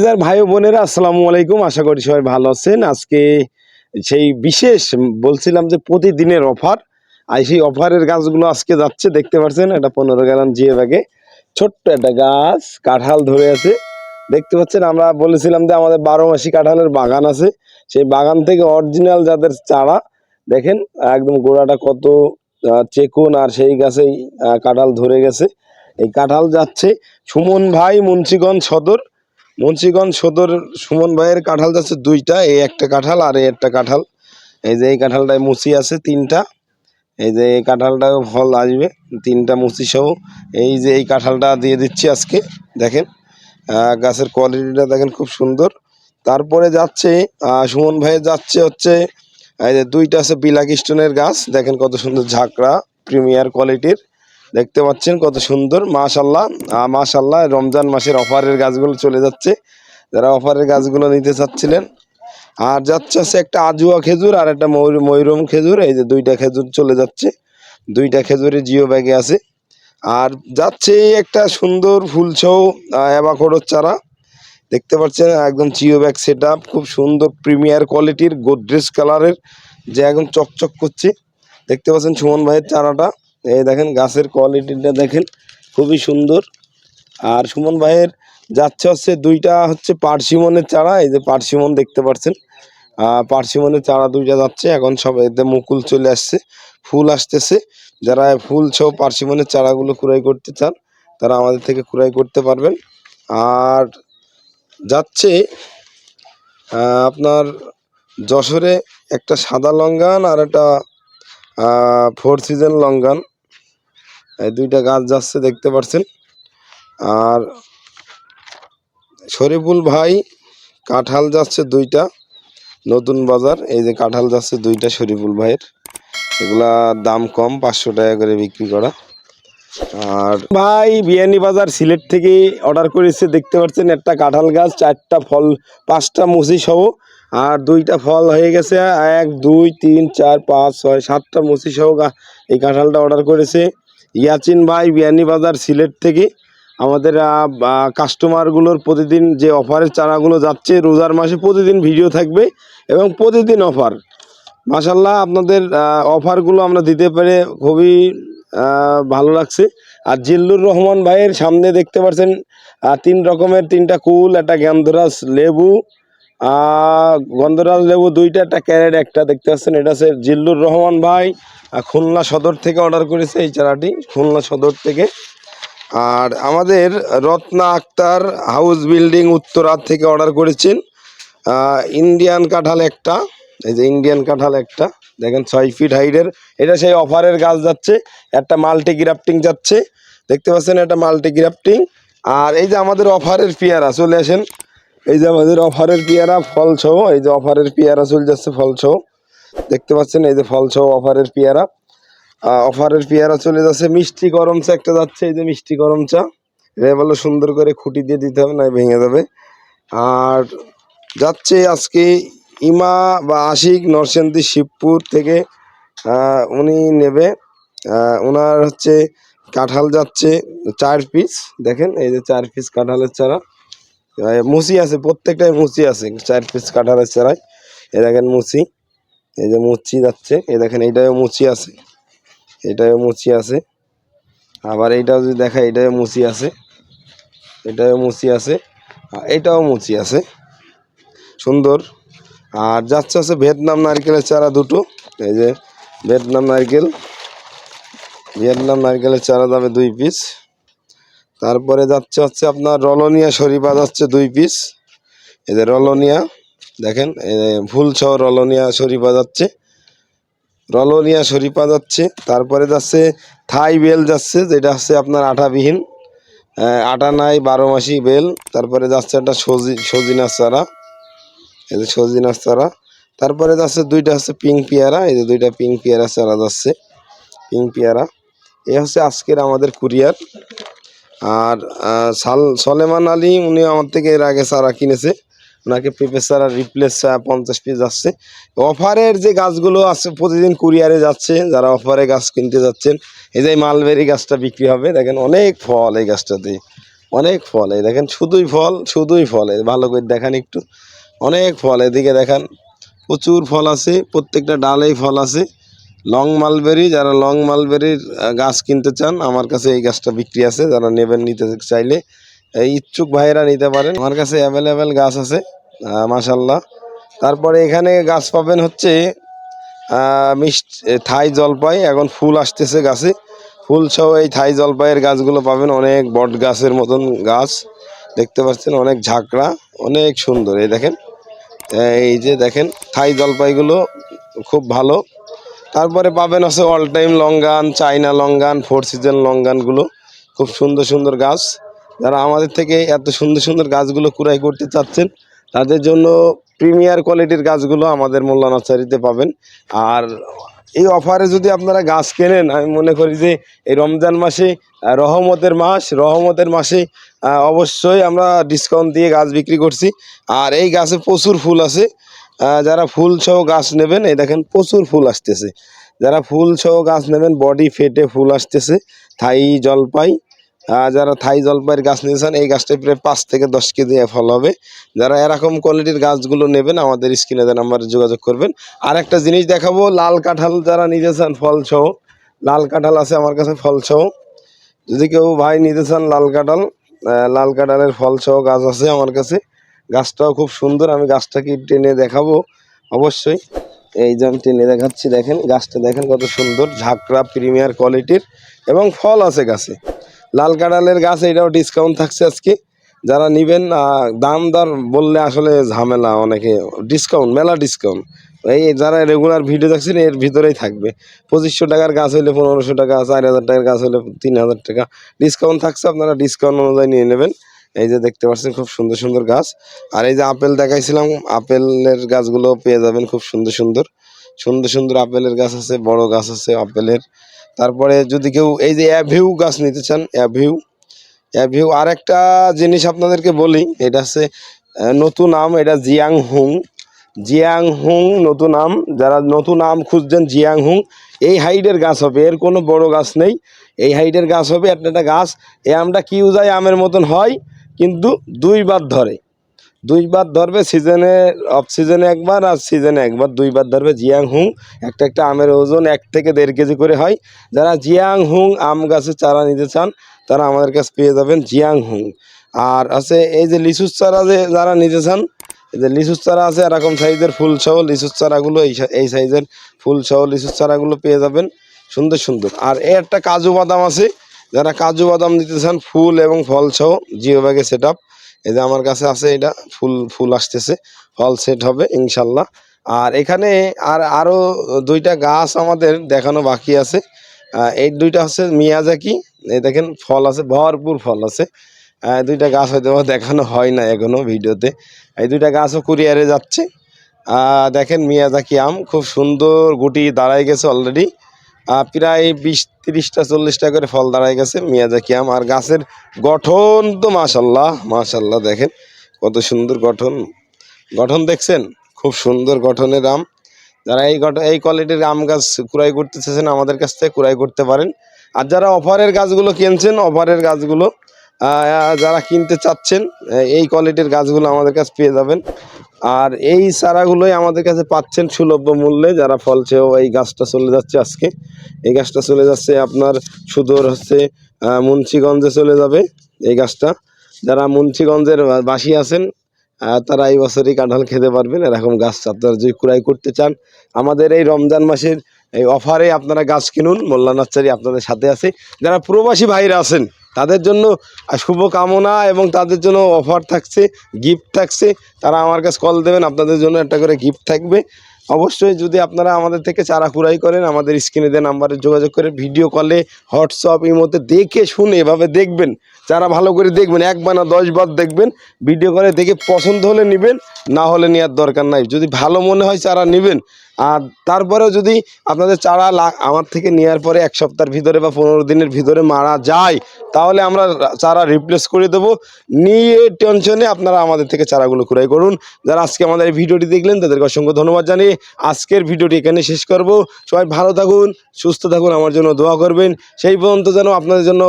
যার ভাই বোনেরা, আসসালামু আলাইকুম। আশা করি সবাই ভালো আছেন। আজকে সেই বিশেষ বলছিলাম যে প্রতিদিনের অফার। আর সেই অফারের গাছগুলো আজকে যাচ্ছে, দেখতে পাচ্ছেন এটা পনেরো গ্যালন জিয়ে ব্যাগে। ছোট্ট একটা গাছ, কাঁঠাল ধরে আছে। দেখতে পাচ্ছেন, আমরা বলেছিলাম যে আমাদের বারো মাসি কাঁঠালের বাগান আছে। সেই বাগান থেকে অরিজিনাল যাদের চারা, দেখেন, একদম গোড়াটা কত চেকুন আর সেই গাছেই কাঁঠাল ধরে গেছে। এই কাঁঠাল যাচ্ছে সুমন ভাই, মুন্সিগঞ্জ সদর। মুন্সিগঞ্জ সদর সুমন ভাইয়ের কাঁঠাল যাচ্ছে দুইটা, এই একটা কাঁঠাল আর এই একটা কাঁঠাল। এই যে এই কাঁঠালটায় মুচি আছে তিনটা, এই যে এই কাঁঠালটাও ফল আসবে, তিনটা মুচি সহ। এই যে এই কাঁঠালটা দিয়ে দিচ্ছি আজকে, দেখেন গাছের কোয়ালিটিটা দেখেন খুব সুন্দর। তারপরে যাচ্ছে সুমন ভাইয়ের যাচ্ছে হচ্ছে, এই যে দুইটা আছে বিলাক স্টোনের গাছ, দেখেন কত সুন্দর ঝাঁকড়া প্রিমিয়ার কোয়ালিটির দেখতে পাচ্ছেন কত সুন্দর মাশাল্লাহ মাশাল্লাহ রমজান মাসের অফারের গাছগুলো চলে যাচ্ছে। যারা অফারের গাছগুলো নিতে চাচ্ছিলেন, আর যাচ্ছে আছে একটা আজুয়া খেজুর আর একটা ময়ূর, ময়ূরম খেজুর, এই যে দুইটা খেজুর চলে যাচ্ছে। দুইটা খেজুরে জিও ব্যাগে আছে। আর যাচ্ছে একটা সুন্দর ফুলছৌ অ্যাবাকোডোর চারা। দেখতে পাচ্ছেন, একদম জিও ব্যাগ সেট খুব সুন্দর প্রিমিয়ার কোয়ালিটির গোদরেজ কালারের, যে একদম চকচক করছে। দেখতে পাচ্ছেন সুমন ভাইয়ের চারাটা। এই দেখেন, গাছের কোয়ালিটিটা দেখেন, খুবই সুন্দর। আর সুমন ভাইয়ের যাচ্ছে হচ্ছে দুইটা হচ্ছে পার্সিমনের চারা, এই যে পার্সিমন দেখতে পাচ্ছেন। পার্সিমনের চারা দুইটা যাচ্ছে, এখন সব এতে মুকুল চলে আসছে, ফুল আসতেছে। যারা ফুল সহ পার্সিমনের চারাগুলো কুড়াই করতে চান, তারা আমাদের থেকে কুড়াই করতে পারবেন। আর যাচ্ছে আপনার যশোরে একটা সাদা লঙ্গান আর একটা ফোর সিজন লঙ্গান। দুইটা গাছ যাচ্ছে, দেখতে পাচ্ছেন আর শরীফুল ভাই কাঁঠাল যাচ্ছে দুইটা, নতুন বাজার। এই যে কাঁঠাল যাচ্ছে দুইটা শরীফুল ভাইয়ের। এগুলা দাম কম, পাঁচশো টাকা করে বিক্রি করা। আর ভাই বিয়ানি বাজার সিলেট থেকে অর্ডার করেছে, দেখতে পাচ্ছেন একটা কাঁঠাল গাছ, চারটা ফল, পাঁচটা মুচি সহ। আর দুইটা ফল হয়ে গেছে, এক, দুই, তিন, চার, পাঁচ, ছয়, সাতটা মুচি সহ এই কাঁঠালটা অর্ডার করেছে। ইয়াচিন ভাই বিয়ানি বাজার সিলেট থেকে। আমাদের কাস্টমারগুলোর প্রতিদিন যে অফারের চারাগুলো যাচ্ছে, রোজার মাসে প্রতিদিন ভিডিও থাকবে এবং প্রতিদিন অফার মাসাল্লাহ আপনাদের অফারগুলো আমরা দিতে পেরে খুবই ভালো লাগছে। আর জিল্লুর রহমান ভাইয়ের সামনে দেখতে পাচ্ছেন তিন রকমের তিনটা কুল, একটা গন্ধরাজ লেবু গন্ধরাজ লেবু দুইটা, একটা ক্যারেট, একটা দেখতে পাচ্ছেন, এটা হচ্ছে জিল্লুর রহমান ভাই খুলনা সদর থেকে অর্ডার করেছে এই চারাটি, খুলনা সদর থেকে। আর আমাদের রত্না আক্তার হাউস বিল্ডিং উত্তরা থেকে অর্ডার করেছেন ইন্ডিয়ান কাঁঠাল একটা, এই যে ইন্ডিয়ান কাঁঠাল একটা, দেখেন ছয় ফিট হাইটের এটা সেই অফারের গাছ যাচ্ছে, একটা মাল্টি গ্রাফটিং যাচ্ছে, দেখতে পাচ্ছেন একটা মাল্টি গ্রাফটিং আর এই যে আমাদের অফারের পেয়ারা, চলে আসেন এই যে আমাদের অফারের পেয়ারা ফল সহ এই যে অফারের পেয়ারা চলে যাচ্ছে ফল সহ দেখতে পাচ্ছেন এই যে ফল সহ অফারের পেয়ারা। অফারের পেয়ারা চলে যাচ্ছে, মিষ্টি গরম চা একটা যাচ্ছে, এই যে মিষ্টি গরম চা। এটা বলো সুন্দর করে খুঁটি দিয়ে দিতে হবে না ভেঙে যাবে। আর যাচ্ছে আজকে ইমা বা আশিক নরসেন্দি শিবপুর থেকে উনি নেবে। ওনার হচ্ছে কাঁঠাল যাচ্ছে চার পিস দেখেন এই যে চার পিস কাঁঠালের চারা। মুচি আছে, প্রত্যেকটাই মুচি আছে, চার পিস কাঁঠালের চারায় এ দেখেন মুচি এই যে মুচি যাচ্ছে, এ দেখেন এইটাও মুচি আছে এটাও মুচি আছে। আবার এইটাও যদি দেখা এটাও মুচি আছে এটাও মুচি আছে এটাও মুচি আছে। সুন্দর। আর যাচ্ছে আছে ভিয়েতনাম নারকেলের চারা দুটো, এই যে ভিয়েতনাম নারকেল, ভিয়েতনাম নারকেলের চারা যাবে দুই পিস তারপরে যাচ্ছে হচ্ছে আপনার রলনিয়া শরীফা যাচ্ছে দুই পিস এই যে রলনিয়া, দেখেন, এই যে ফুল সহ রলনিয়া শরীফা যাচ্ছে। রলনিয়া শরীফা যাচ্ছে, তারপরে যাচ্ছে থাই বেল যাচ্ছে, যেটা হচ্ছে আপনার আঠাবিহীন। আটা নাই, বারো মাসি বেল। তারপরে যাচ্ছে একটা সজি সজিনার চারা। এই যে সজিনার চারা। তারপরে যাচ্ছে দুইটা হচ্ছে পিঙ্ক পেয়ারা। এই যে দুইটা পিঙ্ক পেয়ারা চারা যাচ্ছে পিঙ্ক পেয়ারা। এই হচ্ছে আজকের আমাদের কুরিয়ার। আর সাল, সলেমান আলী, উনি আমার থেকে এর আগে সারা কিনেছে। ওনাকে পেঁপে চারা রিপ্লেস পঞ্চাশ পিস যাচ্ছে। অফারের যে গাছগুলো আছে, প্রতিদিন কুরিয়ারে যাচ্ছে, যারা অফারে গাছ কিনতে যাচ্ছেন, এই যে মালবেরি গাছটা বিক্রি হবে, দেখেন অনেক ফল এই গাছটাতে। অনেক ফল, এই দেখেন শুধুই ফল শুধুই ফল ভালো করে দেখান একটু। অনেক ফল, এদিকে দেখান প্রচুর ফল আছে, প্রত্যেকটা ডালেই ফল আছে। লং মালবেরি যারা লং মালবেরির গাছ কিনতে চান আমার কাছে এই গাছটা বিক্রি আছে। যারা নেবেন নিতে চাইলে এই ইচ্ছুক ভাইয়েরা নিতে পারেন। আমার কাছে অ্যাভেলেবেল গাছ আছে আহ, মাশাল্লাহ তারপরে এখানে গাছ পাবেন হচ্ছে মিষ্টি থাই জলপাই। এখন ফুল আসতেছে গাছে। ফুল সহ এই থাই জলপাইয়ের গাছগুলো পাবেন। অনেক বট গাছের মতন গাছ। দেখতে পাচ্ছেন অনেক ঝাঁকড়া অনেক সুন্দর। এই দেখেন এই যে দেখেন থাই জলপাইগুলো খুব ভালো। তারপরে পাবেন আছে all time longan China longan four season লঙ্গানগুলো খুব সুন্দর সুন্দর গাছ। যারা আমাদের থেকে এত সুন্দর সুন্দর গাছগুলো কুড়াই করতে চাচ্ছেন, তাদের জন্য প্রিমিয়ার কোয়ালিটির গাছগুলো আমাদের মোল্লা নার্সারিতে পাবেন। আর এই অফারে যদি আপনারা গাছ কেনেন, আমি মনে করি যে এই রমজান মাসে রহমতের মাস, রহমতের মাসে অবশ্যই আমরা ডিসকাউন্ট দিয়ে গাছ বিক্রি করছি। আর এই গাছে প্রচুর ফুল আছে। যারা ফুল সহ গাছ নেবেন, এই দেখেন প্রচুর ফুল আসতেছে। যারা ফুল সহ গাছ নেবেন বডি ফেটে ফুল আসতেছে, থাই জলপাই। যারা থাই জলপাইয়ের গাছ নিয়েছেন এই গাছটা প্রায় পাঁচ থেকে দশ কেজি ফল হবে। যারা এরকম কোয়ালিটির গাছগুলো নেবেন, আমাদের স্ক্রিনে দেন নাম্বারে যোগাযোগ করবেন। আর একটা জিনিস দেখাবো, লাল কাঁঠাল যারা নিতে চান ফল সহ, লাল কাঁঠাল আছে আমার কাছে ফল সহ। যদি কেউ ভাই নিতে চান লাল কাঁঠাল লাল কাঁঠালের ফল সহ গাছ আছে আমার কাছে। গাছটাও খুব সুন্দর, আমি গাছটাকে টেনে দেখাবো অবশ্যই। এই যে আমি টেনে দেখাচ্ছি, দেখেন, গাছটা দেখেন কত সুন্দর, ঝাঁকড়া প্রিমিয়ার কোয়ালিটির এবং ফল আছে গাছে। লাল কাঁঠালের গাছ, এটাও ডিসকাউন্ট থাকছে আজকে। যারা নেবেন দাম দর বললে আসলে ঝামেলা, অনেকে ডিসকাউন্ট মেলা ডিসকাউন্ট এই যারা রেগুলার ভিডিও দেখছেন, এর ভিতরেই থাকবে। পঁচিশশো টাকার গাছ হলে পনেরোশো টাকা, চার হাজার টাকার গাছ হলে তিন হাজার টাকা। ডিসকাউন্ট থাকছে, আপনারা ডিসকাউন্ট অনুযায়ী নিয়ে নেবেন। এই যে দেখতে পাচ্ছেন খুব সুন্দর সুন্দর গাছ। আর এই যে আপেল দেখাইছিলাম, আপেলের গাছগুলো পেয়ে যাবেন খুব সুন্দর সুন্দর। সুন্দর সুন্দর আপেলের গাছ আছে, বড় গাছ আছে আপেলের। তারপরে যদি কেউ এই যে অ্যাভিউ গাছ নিতে চান, অ্যাভিউ। অ্যাভিউ আর একটা জিনিস আপনাদেরকে বলি, এটা হচ্ছে নতুন আম, এটা জিয়াং হুং জিয়াং হুং নতুন আম, যারা নতুন আম খুঁজছেন জিয়াং হুং এই হাইটের গাছ হবে, এর কোনো বড় গাছ নেই। এই হাইটের গাছ হবে একটা গাছ। এই আমটা কি উজায় আমের মতন হয়? কিন্তু দুইবার ধরে। দুইবার ধরবে সিজনে অফ সিজনে একবার আর সিজনে একবার। দুইবার ধরবে জিয়াং হুং একটা একটা আমের ওজন এক থেকে দেড় কেজি করে হয়। যারা জিয়াং হুং আম গাছের চারা নিতে চান, তারা আমাদের কাছে পেয়ে যাবেন জিয়াং হুং আর আছে এই যে লিচুর চারা যে যারা নিতে চান, এই যে লিচুর চারা আছে এরকম সাইজের ফুল সহ লিচুর চারাগুলো, এই এই সাইজের ফুল সহ লিচুর চারাগুলো পেয়ে যাবেন। সুন্দর সুন্দর। আর এই একটা কাজু বাদাম আছে যারা কাজু বাদাম নিতে চান ফুল এবং ফল সহ জিও ব্যাগে সেট আপ এই যে আমার কাছে আছে এটা, ফুল ফুল আসতেছে, ফল সেট হবে ইনশাল্লাহ। আর এখানে আর আরও দুইটা গাছ আমাদের দেখানো বাকি আছে। এই দুইটা হচ্ছে মিয়াজাকি, এই দেখেন ফল আছে, ভরপুর ফল আছে। দুইটা গাছ হয়তো দেখানো হয় না এখনও ভিডিওতে। এই দুইটা গাছও কুরিয়ারে যাচ্ছে। দেখেন মিয়াজাকি আম, খুব সুন্দর গুটি দাঁড়ায় গেছে অলরেডি প্রায় বিশ, তিরিশটা, চল্লিশটা করে ফল দাঁড়ায় গেছে মিয়াজাকি আম আর গাছের গঠন তো মাশাল্লাহ মাশাল্লাহ দেখেন কত সুন্দর গঠন। গঠন দেখছেন? খুব সুন্দর গঠনের আম। যারা এই গঠন এই কোয়ালিটির আম গাছ ক্রয় করতে চাইছেন, আমাদের কাছ থেকে ক্রয় করতে পারেন। আর যারা অফারের গাছগুলো কিনছেন অফারের গাছগুলো যারা কিনতে চাচ্ছেন এই কোয়ালিটির গাছগুলো আমাদের কাছে পেয়ে যাবেন। আর এই চারাগুলোই আমাদের কাছে পাচ্ছেন সুলভ্য মূল্যে, যারা ফলছেও এই গাছটা চলে যাচ্ছে আজকে। এই গাছটা চলে যাচ্ছে আপনার সুদূর হচ্ছে মুন্সিগঞ্জে চলে যাবে এই গাছটা। যারা মুন্সিগঞ্জের বাসী আছেন তারা এই বছরই কাঁঠাল খেতে পারবেন। এরকম গাছ আপনারা যদি কুড়াই করতে চান, আমাদের এই রমজান মাসের এই অফারে আপনারা গাছ কিনুন, মোল্লা নার্সারি আপনাদের সাথে আছে। যারা প্রবাসী ভাইরা আছেন, তাদের জন্য শুভকামনা এবং তাদের জন্য অফার থাকছে, গিফট থাকছে। তারা আমার কাছে কল দেবেন, আপনাদের জন্য একটা করে গিফট থাকবে। অবশ্যই যদি আপনারা আমাদের থেকে চারা কুড়াই করেন, আমাদের স্ক্রিনে দেওয়া নাম্বারে যোগাযোগ করে ভিডিও কলে, হোয়াটসঅ্যাপ মধ্যে দেখে শুনে এভাবে দেখবেন। চারা ভালো করে দেখবেন একবার না দশ বার দেখবেন, ভিডিও কলে দেখে পছন্দ হলে নেবেন, না হলে নেওয়ার দরকার নাই। যদি ভালো মনে হয়, চারা নেবেন আর তারপরেও যদি আপনাদের চারা আমার থেকে নেওয়ার পরে এক সপ্তাহের ভিতরে বা পনেরো দিনের ভিতরে মারা যায়, তাহলে আমরা চারা রিপ্লেস করে দেবো। নিয়ে টেনশনে আপনারা আমাদের থেকে চারাগুলো ক্রয় করুন। যারা আজকে আমাদের এই ভিডিওটি দেখলেন, তাদেরকে অসংখ্য ধন্যবাদ জানিয়ে আজকের ভিডিওটি এখানে শেষ করব। সবাই ভালো থাকুন, সুস্থ থাকুন, আমার জন্য দোয়া করবেন। সেই পর্যন্ত যেন আপনাদের জন্য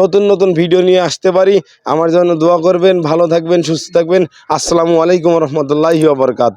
নতুন নতুন ভিডিও নিয়ে আসতে পারি। আমার জন্য দোয়া করবেন, ভালো থাকবেন, সুস্থ থাকবেন। আসসালামু আলাইকুম রহমতুল্লাহি ওবরকাত